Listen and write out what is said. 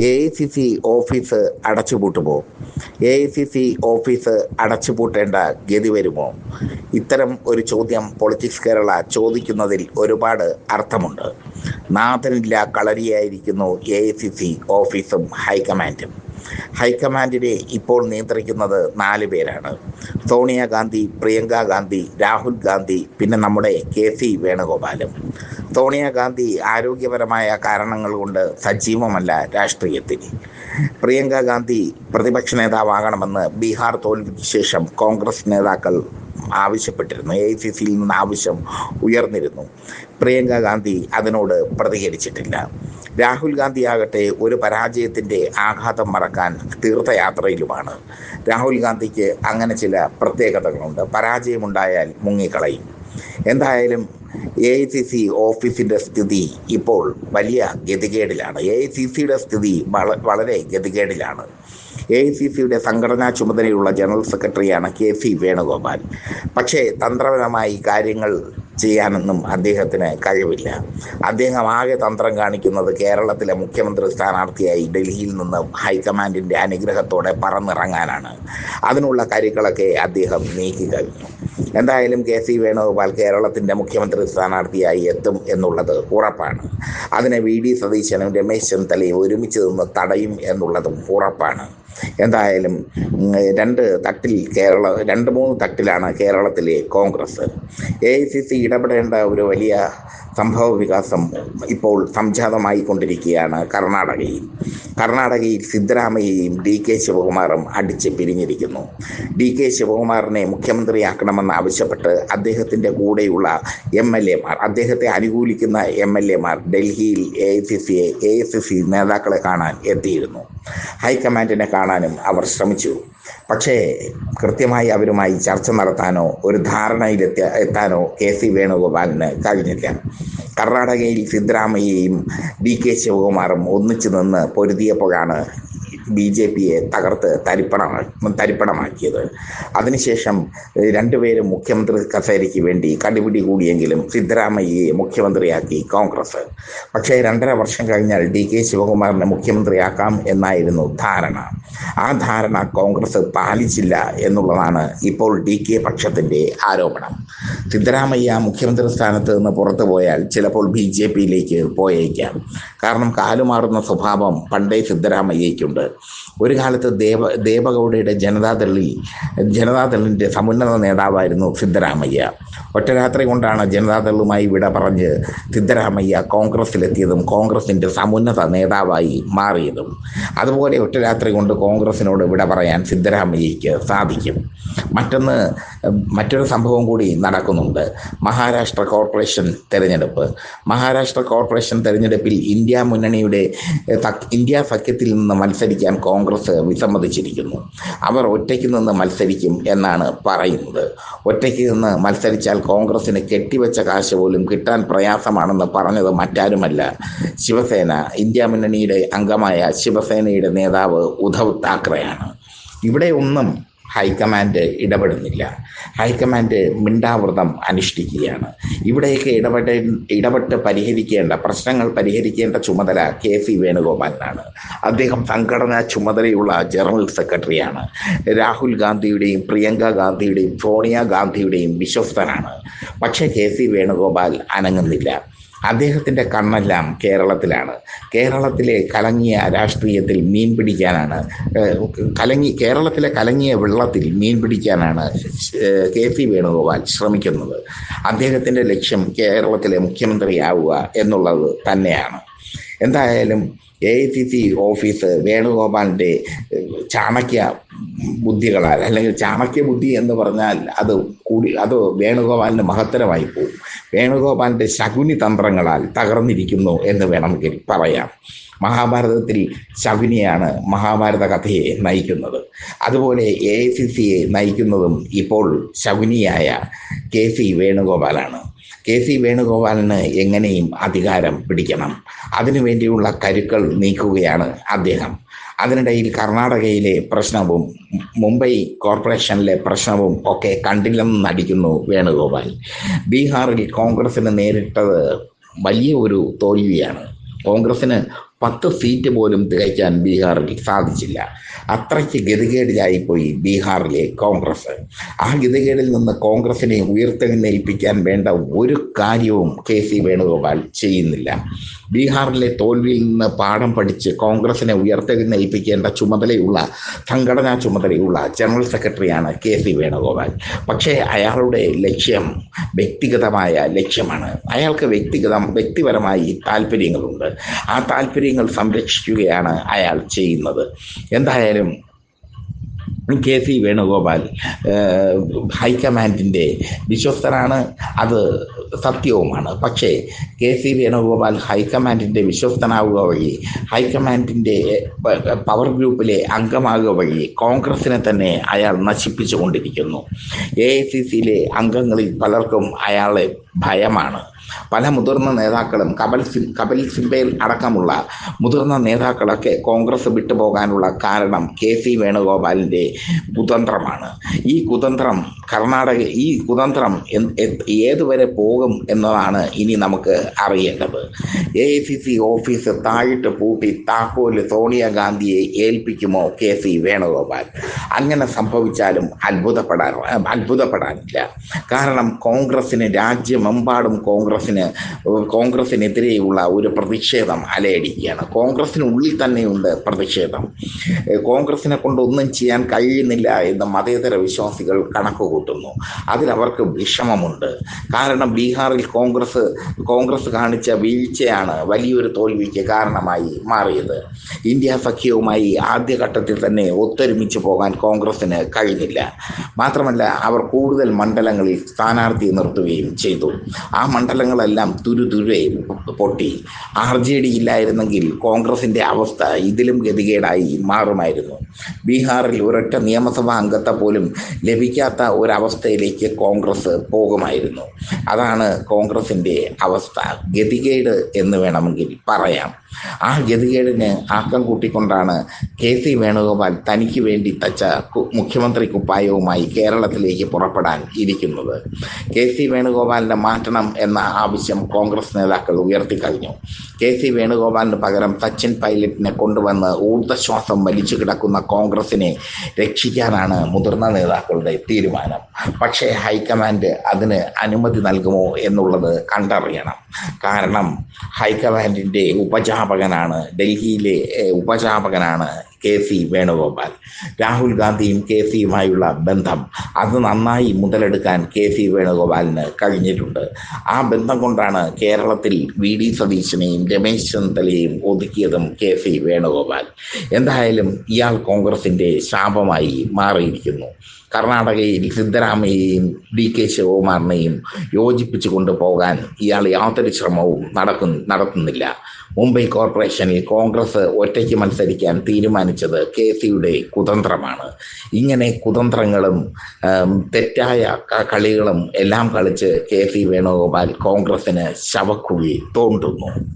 A I C C office അടച്ചുപൂട്ടുമോ A I C C office അടച്ചുപൂട്ടേണ്ട ഗതി വരുമോ? ഇത്തരം ഒരു ചോദ്യം പൊളിറ്റിക്സ് കേരള ചോദിക്കുന്നതിൽ ഒരുപാട് അർത്ഥമുണ്ട്. നാഥനില്ല കളരിയായിരിക്കുന്നു എ ഐ സി സി ഓഫീസും ഹൈക്കമാൻഡും. ഹൈക്കമാൻഡിനെ ഇപ്പോൾ നിയന്ത്രിക്കുന്നത് നാല് പേരാണ്. സോണിയാഗാന്ധി പ്രിയങ്ക ഗാന്ധി രാഹുൽ ഗാന്ധി പിന്നെ നമ്മുടെ കെ സി വേണുഗോപാലും. സോണിയാഗാന്ധി ആരോഗ്യപരമായ കാരണങ്ങൾ കൊണ്ട് സജീവമല്ല രാഷ്ട്രീയത്തിൽ പ്രിയങ്ക ഗാന്ധി പ്രതിപക്ഷ നേതാവാകണമെന്ന് ബീഹാർ തോൽവിക്ക് ശേഷം കോൺഗ്രസ് നേതാക്കൾ ആവശ്യപ്പെട്ടിരുന്നു. എ സി സിയിൽ നിന്ന് ആവശ്യം ഉയർന്നിരുന്നു. പ്രിയങ്ക ഗാന്ധി അതിനോട് പ്രതികരിച്ചിട്ടില്ല. രാഹുൽ ഗാന്ധി ആകട്ടെ ഒരു പരാജയത്തിന്റെ ആഘാതം മറക്കാൻ തീർത്ഥയാത്രയിലുമാണ്. രാഹുൽ ഗാന്ധിക്ക് അങ്ങനെ ചില പ്രത്യേകതകളുണ്ട്. പരാജയമുണ്ടായാൽ മുങ്ങിക്കളയും. എന്തായാലും എ ഐ സി സി ഓഫീസിന്റെ സ്ഥിതി ഇപ്പോൾ വലിയ ഗതികേടിലാണ്. എ ഐ സി സിയുടെ സ്ഥിതി വള വളരെ ഗതികേടിലാണ്. എ ഐ സി സിയുടെ സംഘടനാ ചുമതലയുള്ള ജനറൽ സെക്രട്ടറിയാണ് കെ സി വേണുഗോപാൽ. പക്ഷേ തന്ത്രപരമായി കാര്യങ്ങൾ ചെയ്യാനൊന്നും അദ്ദേഹത്തിന് കഴിവില്ല. അദ്ദേഹം ആകെ തന്ത്രം കാണിക്കുന്നത് കേരളത്തിലെ മുഖ്യമന്ത്രി സ്ഥാനാർത്ഥിയായി ഡൽഹിയിൽ നിന്ന് ഹൈക്കമാൻഡിന്റെ അനുഗ്രഹത്തോടെ പറന്നിറങ്ങാനാണ്. അതിനുള്ള കരുക്കളൊക്കെ അദ്ദേഹം നീക്കി കഴിഞ്ഞു. എന്തായാലും കെ സി വേണുഗോപാൽ കേരളത്തിന്റെ മുഖ്യമന്ത്രി സ്ഥാനാർത്ഥിയായി എത്തും എന്നുള്ളത് ഉറപ്പാണ്. അതിനെ വി ഡി സതീശനും രമേശ് ചെന്നിത്തലയും ഒരുമിച്ച് നിന്ന് തടയും എന്നുള്ളതും ഉറപ്പാണ്. എന്തായാലും രണ്ട് തട്ടിൽ കേരള രണ്ട് മൂന്ന് തട്ടിലാണ് കേരളത്തിലെ Congress. A I C C ഇടപെടേണ്ട ഒരു വലിയ സംഭവ വികാസം ഇപ്പോൾ സംജാതമായി കൊണ്ടിരിക്കുകയാണ് കർണാടകയിൽ. കർണാടകയിൽ സിദ്ധരാമയ്യയും ഡി കെ ശിവകുമാറും അടിച്ച് പിരിഞ്ഞിരിക്കുന്നു. ഡി കെ ശിവകുമാറിനെ മുഖ്യമന്ത്രിയാക്കണമെന്ന് ആവശ്യപ്പെട്ട് അദ്ദേഹത്തിന്റെ കൂടെയുള്ള എം എൽ എമാർ അദ്ദേഹത്തെ അനുകൂലിക്കുന്ന എം എൽ എമാർ ഡൽഹിയിൽ എ ഐ സി സിയെ എ ഐ സി സി നേതാക്കളെ കാണാൻ എത്തിയിരുന്നു. ഹൈക്കമാൻഡിനെ കാണാനും അവർ ശ്രമിച്ചു. പക്ഷേ കൃത്യമായി അവരുമായി ചർച്ച നടത്താനോ ഒരു ധാരണയിലെത്തി എത്താനോ കെ സി വേണുഗോപാലിന് കഴിഞ്ഞില്ല. കർണാടകയിൽ സിദ്ധരാമയ്യയും ഡി കെ ശിവകുമാറും ഒന്നിച്ചു നിന്ന് പൊരുതിയപ്പോഴാണ് ബി ജെ പിയെ തകർത്ത് തരിപ്പണമാ തരിപ്പണമാക്കിയത്. അതിനുശേഷം രണ്ടുപേരും മുഖ്യമന്ത്രി കസേരയ്ക്ക് വേണ്ടി കടിപിടി കൂടിയെങ്കിലും സിദ്ധരാമയ്യയെ മുഖ്യമന്ത്രിയാക്കി കോൺഗ്രസ്. പക്ഷേ രണ്ടര വർഷം കഴിഞ്ഞാൽ ഡി കെ ശിവകുമാറിനെ മുഖ്യമന്ത്രിയാക്കാം എന്നായിരുന്നു ധാരണ. ആ ധാരണ കോൺഗ്രസ് പാലിച്ചില്ല എന്നുള്ളതാണ് ഇപ്പോൾ ഡി കെ പക്ഷത്തിന്റെ ആരോപണം. സിദ്ധരാമയ്യ മുഖ്യമന്ത്രി സ്ഥാനത്ത് നിന്ന് പുറത്തു പോയാൽ ചിലപ്പോൾ ബി ജെ പിയിലേക്ക് പോയേക്കാം. കാരണം കാലുമാറുന്ന സ്വഭാവം പണ്ടേ സിദ്ധരാമയ്യയ്ക്കുണ്ട്. ഒരു കാലത്ത് ദേവ ദേവഗൗഡയുടെ ജനതാദളിൽ ജനതാദളിന്റെ സമുന്നത നേതാവായിരുന്നു സിദ്ധരാമയ്യ. ഒറ്റരാത്രി കൊണ്ടാണ് ജനതാദളുമായി വിട പറഞ്ഞ് സിദ്ധരാമയ്യ കോൺഗ്രസ്സിലെത്തിയതും കോൺഗ്രസിന്റെ സമുന്നത നേതാവായി മാറിയതും. അതുപോലെ ഒറ്റരാത്രി കൊണ്ട് കോൺഗ്രസിനോട് വിട പറയാൻ സിദ്ധരാമയ്യയ്ക്ക് സാധിക്കും. മറ്റൊന്ന് മറ്റൊരു സംഭവം കൂടി നടക്കുന്നുണ്ട്. മഹാരാഷ്ട്ര കോർപ്പറേഷൻ തെരഞ്ഞെടുപ്പ്. മഹാരാഷ്ട്ര കോർപ്പറേഷൻ തെരഞ്ഞെടുപ്പിൽ ഇന്ത്യ മുന്നണിയുടെ ഇന്ത്യ സഖ്യത്തിൽ നിന്ന് മത്സരിക്കാൻ കോൺഗ്രസ് വിസമ്മതിച്ചിരിക്കുന്നു അവർ ഒറ്റയ്ക്ക് നിന്ന് മത്സരിക്കും എന്നാണ് പറയുന്നത്. ഒറ്റയ്ക്ക് നിന്ന് മത്സരിച്ചാൽ കോൺഗ്രസിന് കെട്ടിവെച്ച കാശ് പോലും കിട്ടാൻ പ്രയാസമാണെന്ന് പറഞ്ഞത് മറ്റാരുമല്ല. ശിവസേന ഇന്ത്യ മുന്നണിയുടെ അംഗമായ ശിവസേനയുടെ നേതാവ് ഉദ്ധവ് താക്കറെയാണ്. ഇവിടെ ഒന്നും ഹൈക്കമാൻഡ് ഇടപെടുന്നില്ല. ഹൈക്കമാൻഡ് മിണ്ടാവൃതം അനുഷ്ഠിക്കുകയാണ്. ഇവിടെയൊക്കെ ഇടപെട ഇടപെട്ട് പരിഹരിക്കേണ്ട പ്രശ്നങ്ങൾ പരിഹരിക്കേണ്ട ചുമതല കെ സി വേണുഗോപാലിനാണ്. അദ്ദേഹം സംഘടനാ ചുമതലയുള്ള ജനറൽ സെക്രട്ടറിയാണ്. രാഹുൽ ഗാന്ധിയുടെയും പ്രിയങ്ക ഗാന്ധിയുടെയും സോണിയ ഗാന്ധിയുടെയും വിശ്വസ്തനാണ്. പക്ഷേ കെ സി വേണുഗോപാൽ അനങ്ങുന്നില്ല. അദ്ദേഹത്തിന്റെ കണ്ണെല്ലാം കേരളത്തിലാണ്. കേരളത്തിലെ കലങ്ങിയ രാഷ്ട്രീയത്തിൽ മീൻ പിടിക്കാനാണ് കലങ്ങി കേരളത്തിലെ കലങ്ങിയ വെള്ളത്തിൽ മീൻ പിടിക്കാനാണ് കെ പി വേണുഗോപാൽ ശ്രമിക്കുന്നത്. അദ്ദേഹത്തിന്റെ ലക്ഷ്യം കേരളത്തിലെ മുഖ്യമന്ത്രിയാവുക എന്നുള്ളത് തന്നെയാണ്. എന്തായാലും A I C C office വേണുഗോപാലിന്റെ Chanakya ബുദ്ധികളാൽ അല്ലെങ്കിൽ ചാണക്യ ബുദ്ധി എന്ന് പറഞ്ഞാൽ അത് കൂടി അത് വേണുഗോപാലിന് മഹത്തരമായി പോകും. വേണുഗോപാലിന്റെ ശകുനി തന്ത്രങ്ങളാൽ തകർന്നിരിക്കുന്നു എന്ന് വേണമെങ്കിൽ പറയാം. മഹാഭാരതത്തിൽ ശകുനിയാണ് മഹാഭാരത കഥയെ നയിക്കുന്നത്. അതുപോലെ എ ഐ സി സിയെ നയിക്കുന്നതും ഇപ്പോൾ ശകുനിയായ കെ സി വേണുഗോപാലാണ്. കെ സി വേണുഗോപാലിന് എങ്ങനെയും അധികാരം പിടിക്കണം. അതിനുവേണ്ടിയുള്ള കരുക്കൾ നീക്കുകയാണ് അദ്ദേഹം. അതിനിടയിൽ കർണാടകയിലെ പ്രശ്നവും മുംബൈ കോർപ്പറേഷനിലെ പ്രശ്നവും ഒക്കെ കണ്ടില്ലെന്ന് നടിക്കുന്നു വേണുഗോപാൽ. ബീഹാറിൽ കോൺഗ്രസിന് നേരിട്ടത് വലിയ ഒരു തോൽവിയാണ്. കോൺഗ്രസിന് പത്ത് സീറ്റ് പോലും തികയ്ക്കാൻ ബീഹാറിൽ സാധിച്ചില്ല. അത്രയ്ക്ക് ഗതികേടിലായിപ്പോയി ബീഹാറിലെ കോൺഗ്രസ്. ആ ഗതികേടിൽ നിന്ന് കോൺഗ്രസിനെ ഉയർത്തെഴുന്നേൽപ്പിക്കാൻ വേണ്ട ഒരു കാര്യവും കെ സി വേണുഗോപാൽ ചെയ്യുന്നില്ല. ബീഹാറിലെ തോൽവിയിൽ നിന്ന് പാഠം പഠിച്ച് കോൺഗ്രസിനെ ഉയർത്തെഴുന്നേൽപ്പിക്കേണ്ട ചുമതലയുള്ള സംഘടനാ ചുമതലയുള്ള ജനറൽ സെക്രട്ടറിയാണ് കെ സി വേണുഗോപാൽ. പക്ഷേ അയാളുടെ ലക്ഷ്യം വ്യക്തിഗതമായ ലക്ഷ്യമാണ്. അയാൾക്ക് വ്യക്തിഗതം വ്യക്തിപരമായി താല്പര്യങ്ങളുണ്ട് ആ താല്പര്യങ്ങൾ സംരക്ഷിക്കുകയാണ് അയാൾ ചെയ്യുന്നത്. എന്തായാലും കെ സി വേണുഗോപാൽ ഹൈക്കമാൻഡിന്റെ വിശ്വസ്തനാണ്. അത് സത്യവുമാണ്. പക്ഷേ കെ സി വേണുഗോപാൽ ഹൈക്കമാൻഡിന്റെ വിശ്വസ്തനാവുക വഴി ഹൈക്കമാൻഡിന്റെ പവർ ഗ്രൂപ്പിലെ അംഗമാകുക വഴി കോൺഗ്രസിനെ തന്നെ അയാൾ നശിപ്പിച്ചു കൊണ്ടിരിക്കുന്നു എ ഐ സി സിയിലെ അംഗങ്ങളിൽ പലർക്കും അയാളെ ഭയമാണ്. പല മുതിർന്ന നേതാക്കളും കപൽ സിം കപിൽ അടക്കമുള്ള മുതിർന്ന നേതാക്കളൊക്കെ കോൺഗ്രസ് വിട്ടുപോകാനുള്ള കാരണം കെ സി വേണുഗോപാലിന്റെ കുതന്ത്രമാണ്. ഈ കുതന്ത്രം കർണാടക ഈ കുതന്ത്രം ഏതുവരെ പോകും എന്നതാണ് ഇനി നമുക്ക് അറിയേണ്ടത്. A I C C office താഴിട്ട് പൂട്ടി താക്കോൽ സോണിയാഗാന്ധിയെ ഏൽപ്പിക്കുമോ കെ സി വേണുഗോപാൽ? അങ്ങനെ സംഭവിച്ചാലും അത്ഭുതപ്പെടാൻ അത്ഭുതപ്പെടാനില്ല. കാരണം കോൺഗ്രസിന് രാജ്യമെമ്പാടും കോൺഗ്രസിന് കോൺഗ്രസിനെതിരെയുള്ള ഒരു പ്രതിഷേധം അലയടിക്കുകയാണ്. കോൺഗ്രസിനുള്ളിൽ തന്നെയുണ്ട് പ്രതിഷേധം. കോൺഗ്രസിനെ കൊണ്ട് ഒന്നും ചെയ്യാൻ കഴിയുന്നില്ല എന്ന് മതേതര വിശ്വാസികൾ കണക്ക് കൂട്ടുന്നു അതിലവർക്ക് വിഷമമുണ്ട്. കാരണം ബീഹാറിൽ കോൺഗ്രസ് കോൺഗ്രസ് കാണിച്ച വീഴ്ചയാണ് വലിയൊരു തോൽവിക്ക് കാരണമായി മാറിയത്. ഇന്ത്യ സഖ്യവുമായി ആദ്യഘട്ടത്തിൽ തന്നെ ഒത്തൊരുമിച്ച് പോകാൻ കോൺഗ്രസിന് കഴിഞ്ഞില്ല. മാത്രമല്ല അവർ കൂടുതൽ മണ്ഡലങ്ങളിൽ സ്ഥാനാർത്ഥി നിർത്തുകയും ചെയ്തു. ആ മണ്ഡലങ്ങളെല്ലാം തുരുതുരെ പൊട്ടി. ആർ ജെ ഡി ഇല്ലായിരുന്നെങ്കിൽ കോൺഗ്രസിന്റെ അവസ്ഥ ഇതിലും ഗതികേടായി മാറുമായിരുന്നു. ബീഹാറിൽ ഒരൊറ്റ നിയമസഭാ അംഗത്തെ പോലും ലഭിക്കാത്ത ഒരവസ്ഥയിലേക്ക് കോൺഗ്രസ് പോകുമായിരുന്നു. അതാണ് കോൺഗ്രസിന്റെ അവസ്ഥ. ഗതികേട് എന്ന് വേണമെങ്കിൽ പറയാം. ആ ഗതികേടിന് ആക്കം കൂട്ടിക്കൊണ്ടാണ് കെ സി വേണുഗോപാൽ തനിക്ക് വേണ്ടി തച്ച മുഖ്യമന്ത്രി കുപ്പായവുമായി കേരളത്തിലേക്ക് പുറപ്പെടാൻ ഇരിക്കുന്നത്. കെ സി വേണുഗോപാലിനെ മാറ്റണം എന്ന ആവശ്യം കോൺഗ്രസ് നേതാക്കൾ ഉയർത്തിക്കഴിഞ്ഞു. കെ സി വേണുഗോപാലിന് പകരം സച്ചിൻ പൈലറ്റിനെ കൊണ്ടുവന്ന് ഊർജശ്വാസം വലിച്ചു കിടക്കുന്ന കോൺഗ്രസിനെ രക്ഷിക്കാനാണ് മുതിർന്ന നേതാക്കളുടെ തീരുമാനം. പക്ഷേ ഹൈക്കമാൻഡ് അതിന് അനുമതി നൽകുമോ എന്നുള്ളത് കണ്ടറിയണം. കാരണം ഹൈക്കമാൻഡിന്റെ ഉപജാപകനാണ് ഡൽഹിയിലെ ഉപചാപകനാണ് കെ സി വേണുഗോപാൽ. രാഹുൽ ഗാന്ധിയും കെ സിയുമായുള്ള ബന്ധം അത് നന്നായി മുതലെടുക്കാൻ കെ സി വേണുഗോപാലിന് കഴിഞ്ഞിട്ടുണ്ട്. ആ ബന്ധം കൊണ്ടാണ് കേരളത്തിൽ വി ഡി സതീശനെയും രമേശ് ചെന്നിത്തലയെയും ഒതുക്കിയതും കെ സി വേണുഗോപാൽ. എന്തായാലും ഇയാൾ കോൺഗ്രസിന്റെ ശാപമായി മാറിയിരിക്കുന്നു. കർണാടകയിൽ സിദ്ധരാമയ്യയും ഡി കെ ശിവകുമാറിനെയും യോജിപ്പിച്ചു കൊണ്ടുപോകാൻ ഇയാൾ യാതൊരു ശ്രമവും നടക്കു നടത്തുന്നില്ല. മുംബൈ കോർപ്പറേഷനിൽ കോൺഗ്രസ് ഒറ്റയ്ക്ക് മത്സരിക്കാൻ തീരുമാനിച്ചത് കെ സിയുടെ കുതന്ത്രമാണ്. ഇങ്ങനെ കുതന്ത്രങ്ങളും തെറ്റായ കളികളും എല്ലാം കളിച്ച് കെ സി വേണുഗോപാൽ കോൺഗ്രസിന് ശവക്കുഴി തോണ്ടുന്നു.